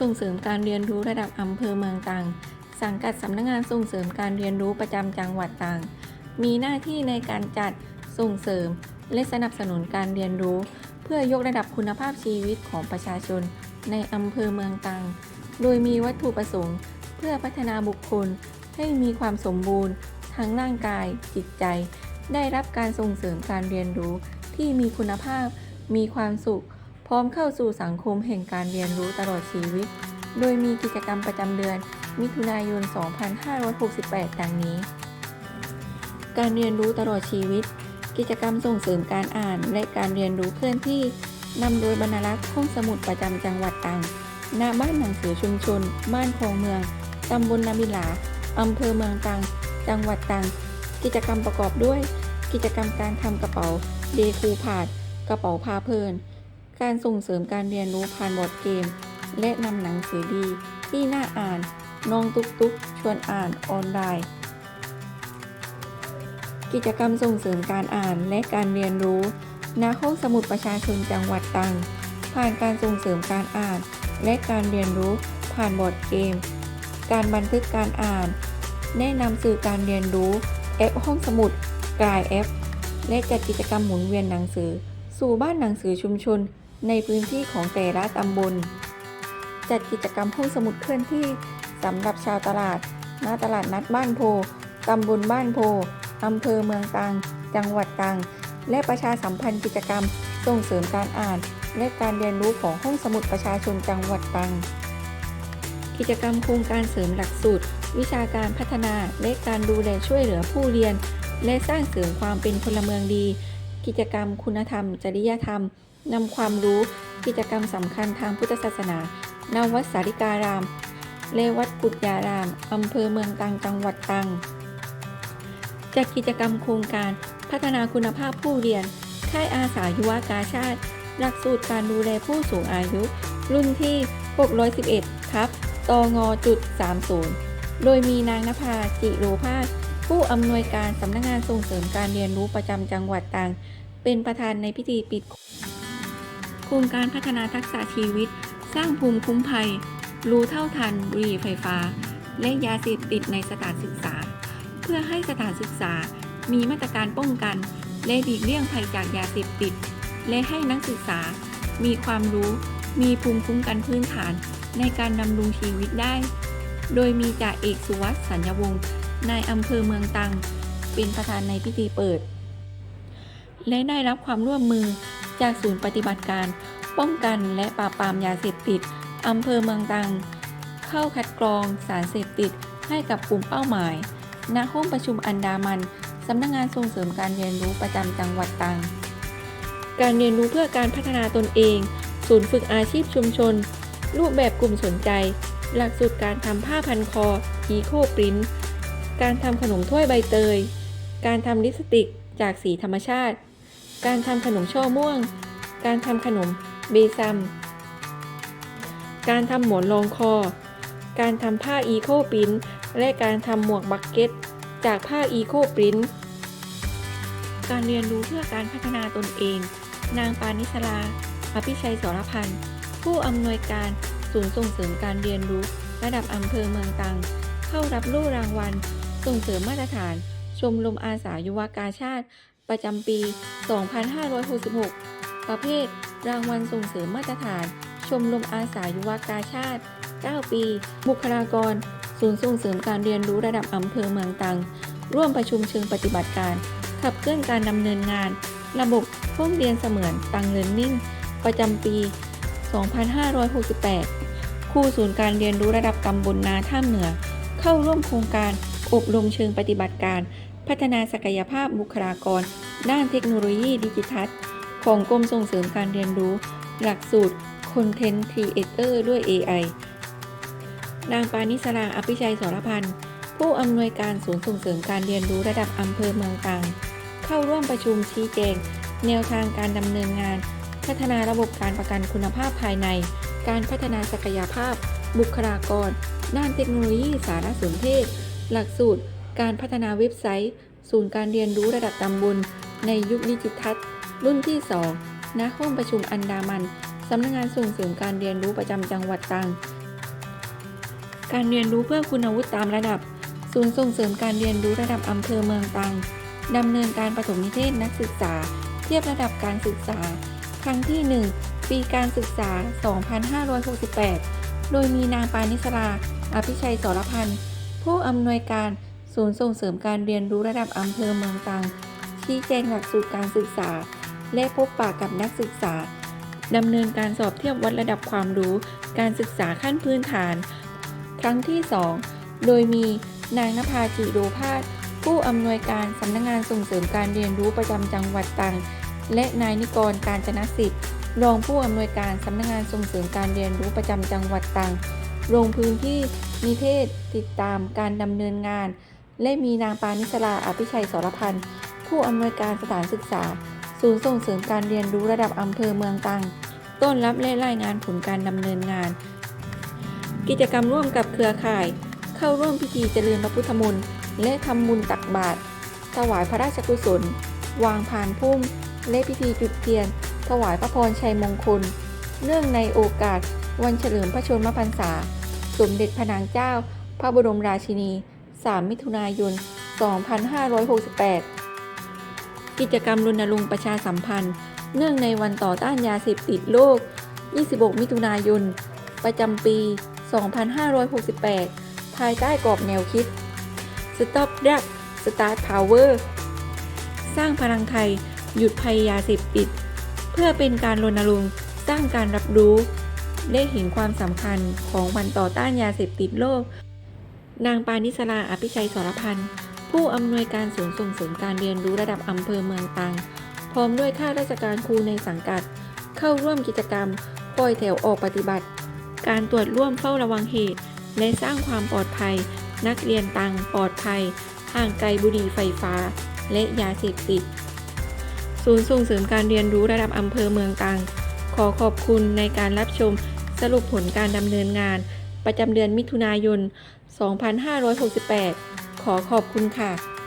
ส่งเสริมการเรียนรู้ระดับอำเภอเมืองตรังสังกัดสำนักงานส่งเสริมการเรียนรู้ประจำจังหวัดตรังมีหน้าที่ในการจัดส่งเสริม และสนับสนุนการเรียนรู้ เพื่อยกระดับคุณภาพชีวิตของประชาชน ในอำเภอเมืองตรังโดยมีวัตถุประสงค์ เพื่อพัฒนาบุคคลให้มีความสมบูรณ์ ทั้งร่างกาย จิตใจ ได้รับการส่งเสริมการเรียนรู้ที่มีคุณภาพ มีความสุข พร้อมเข้าสู่สังคมแห่งการเรียนรู้ตลอดชีวิต โดยมีกิจกรรมประจำเดือน มิถุนายน 2568 ดังนี้ การเรียนรู้ตลอดชีวิต กิจกรรมส่งเสริมการอ่านและการเรียนรู้เคลื่อนที่นำโดยบรรลักษ์ห้องสมุดประจำจังหวัดตรังณบ้านหนังสือชุมชน บ้านคลองเมือง ตำบลนาบิลาอำเภอเมืองตรัง จังหวัดตรัง กิจกรรมประกอบด้วย กิจกรรมการทำกระเป๋า เดคูพาด กระเป๋าพาเพลิน การส่งเสริมการเรียนรู้ผ่านบอร์ดเกม และนำหนังสือดีที่น่าอ่านน้องตุ๊กตุ๊กชวนอ่านออนไลน์ กิจกรรมส่งเสริมการอ่านและการเรียนรู้ณห้องสมุดประชาชนจังหวัดตรังผ่านการส่งเสริมการอ่าน และการเรียนรู้ผ่านบอร์ดเกม การบันทึกการอ่าน แนะนำสื่อการเรียนรู้แอปห้องสมุดกลายแอปและจัดกิจกรรมหมุนเวียนหนังสือ สู่บ้านหนังสือชุมชน ในพื้นที่ของแต่ละตำบล จัดกิจกรรมห้องสมุดเคลื่อนที่สำหรับชาวตลาดณตลาดนัดบ้านโพตำบลบ้านโพอำเภอเมืองตรัง จังหวัดตรัง และประชาสัมพันธ์กิจกรรม ส่งเสริมการอ่าน และการเรียนรู้ของห้องสมุดประชาชนจังหวัดตรัง กิจกรรมโครงการเสริมหลักสูตร วิชาการพัฒนาและการดูแลช่วยเหลือผู้เรียน และสร้างเสริมความเป็นพลเมืองดี กิจกรรมคุณธรรม จริยธรรม นำความรู้กิจกรรมสำคัญทางพุทธศาสนาณวัดสาริการามแลวัดกุฎยาราม อำเภอเมืองตังจังหวัดตัง จัดกิจกรรมโครงการพัฒนาคุณภาพผู้เรียน ค่ายอาสายุวกาชาติ หลักสูตรการดูแลผู้สูงอายุ รุ่นที่ 611ทับตงจุด30 โดยมีนางนภาจิโรภาสผู้อำนวยการสำนักงานส่งเสริมการเรียนรู้ประจำจังหวัดตัง เป็นประธานในพิธีปิด โครงการพัฒนาทักษะชีวิต สร้างภูมิคุ้มภัย รู้เท่าทันบุหรี่ไฟฟ้า และยาเสพติดในสถานศึกษา เพื่อให้สถานศึกษามีมาตรการป้องกัน และหลีกเลี่ยงภัยจากยาเสพติด และให้นักศึกษา มีความรู้ มีภูมิคุ้มกันพื้นฐานในการดำรงชีวิตได้ โดยมีจ่าเอกสุวัสดิ์สัญญวงศ์นายอำเภอเมืองตัง เป็นประธานในพิธีเปิด และได้รับความร่วมมือ จากศูนย์ปฏิบัติการ ป้องกันและปราบปรามยาเสพติดอำเภอเมืองตัง เข้าคัดกรองสารเสพติดให้กับกลุ่มเป้าหมาย ณ ห้องประชุมอันดามัน สำนักงานส่งเสริมการเรียนรู้ประจำจังหวัดตรัง การเรียนรู้เพื่อการพัฒนาตนเอง ศูนย์ฝึกอาชีพชุมชน รูปแบบกลุ่มสนใจ หลักสูตรการทำผ้าพันคอ อีโคปรินการทำขนมถ้วยใบเตย การทำลิปสติกจากสีธรรมชาติ การทำขนมช่อม่วง การทำขนมเบซัม การทำหมอนรองคอ การทำผ้าอีโคปรินและการทำหมวกบักเก็ต จากผ้าอีโคปรินการเรียนรู้เพื่อการพัฒนาตนเอง นางปานิสลาอภิชัยสรพันธ์ ผู้อำนวยการศูนย์ส่งเสริมการเรียนรู้ ระดับอำเภอเมืองตัง เข้ารับลู่รางวัล ส่งเสริมมาตรฐาน ชมรมอาสายุวกาชาติ ประจำปี 2566 ประเภท รางวัลส่งเสริมมาตรฐาน ชมรมอาสายุวกาชาติ 9 ปี บุคลากร ศูนย์ส่งเสริมการเรียนรู้ระดับอำเภอเมืองตัง ร่วมประชุมเชิงปฏิบัติการ ขับเคลื่อนการดำเนินงาน ระบบห้องเรียนเสมือนตังเลินนิ่ง ประจำปี 2568ครูศูนย์การเรียนรู้ระดับตำบลนาท่ามเหนือ เข้าร่วมโครงการอบรมเชิงปฏิบัติการ พัฒนาศักยภาพบุคลากร ด้านเทคโนโลยีดิจิทัล ของกรมส่งเสริมการเรียนรู้ หลักสูตร Content Creator ด้วย AI นางปานิสราอภิชัยสรพันธ์ ผู้อำนวยการศูนย์ส่งเสริมการเรียนรู้ระดับอำเภอเมืองตรัง เข้าร่วมประชุมชี้แจง แนวทางการดำเนินงาน พัฒนาระบบการประกันคุณภาพภายใน การพัฒนาศักยภาพ บุคลากร ด้านเทคโนโลยีสารสนเทศ หลักสูตร การพัฒนาเว็บไซต์ ศูนย์การเรียนรู้ระดับตำบล ในยุคดิจิทัลรุ่นที่ 2 ณ ห้องประชุมอันดามัน สำนักงานส่งเสริมการเรียนรู้ประจำจังหวัดตรัง การเรียนรู้เพื่อคุณวุฒิตามระดับ ศูนย์ส่งเสริมการเรียนรู้ระดับอำเภอเมืองตรังดำเนินการปฐมนิเทศนักศึกษา เทียบระดับการศึกษา ครั้งที่ 1 ปีการศึกษา 2568 โดยมีนางปานิสรา อภิชัยสรพันธ์ ผู้อำนวยการ ศูนย์ส่งเสริมการเรียนรู้ระดับอำเภอเมืองตรังชี้แจงหลักสูตรการศึกษา และพบปะกับนักศึกษาดำเนินการสอบเทียบวัดระดับความรู้ การศึกษาขั้นพื้นฐาน ครั้งที่ 2 โดยมีนางนภาจิโดภาสผู้อำนวยการสำนักงงานส่งเสริมการเรียนรู้ประจำจังหวัดตรังและนายนิกรการจนสิทธิ์รองผู้อำนวยการสำนักงงานส่งเสริมการเรียนรู้ประจำจังหวัดตรังลงพื้นที่นิเทศติดตามการดำเนินงาน และมีนางปานิสราอภิชัยสรพันธ์ ผู้อำนวยการสถานศึกษา ศูนย์ส่งเสริมการเรียนรู้ระดับอำเภอเมืองตัง ต้อนรับและรายงานผลการดำเนินงาน กิจกรรมร่วมกับเครือข่าย เข้าร่วมพิธีเจริญพระพุทธมนต์และทำบุญตักบาตรถวายพระราชกุศล วางพานพุ่ม และพิธีจุดเทียน ถวายพระพรชัยมงคล เนื่องในโอกาส วันเฉลิมพระชนมพรรษา สมเด็จพระนางเจ้า พระบรมราชินี 3 มิถุนายน 2568 กิจกรรมรณรงค์ประชาสัมพันธ์ เนื่องในวันต่อต้านยาเสพติดโลก 26 มิถุนายน ประจำปี 2568 ภายใต้กรอบแนวคิด Stop Drug Start Power สร้างพลังไทย หยุดภัยยาเสพติด เพื่อเป็นการรณรงค์สร้างการรับรู้และเห็นความสำคัญของวันต่อต้านยาเสพติดโลก นางปานิสราอภิชัยสรพันธ์ ผู้อำนวยการศูนย์ส่งเสริมการเรียนรู้ระดับอำเภอเมืองตรัง พร้อมด้วยข้าราชการครูในสังกัด เข้าร่วมกิจกรรม ปล่อยแถวออกปฏิบัติ การตรวจร่วมเฝ้าระวังเหตุ และสร้างความปลอดภัย นักเรียนตังปลอดภัย ห่างไกลบุหรี่ไฟฟ้า และยาเสพติด ศูนย์ส่งเสริมการเรียนรู้ระดับอำเภอเมืองตรัง ขอขอบคุณในการรับชมสรุปผลการดำเนินงาน ประจำเดือนมิถุนายน 2568 ขอขอบคุณค่ะ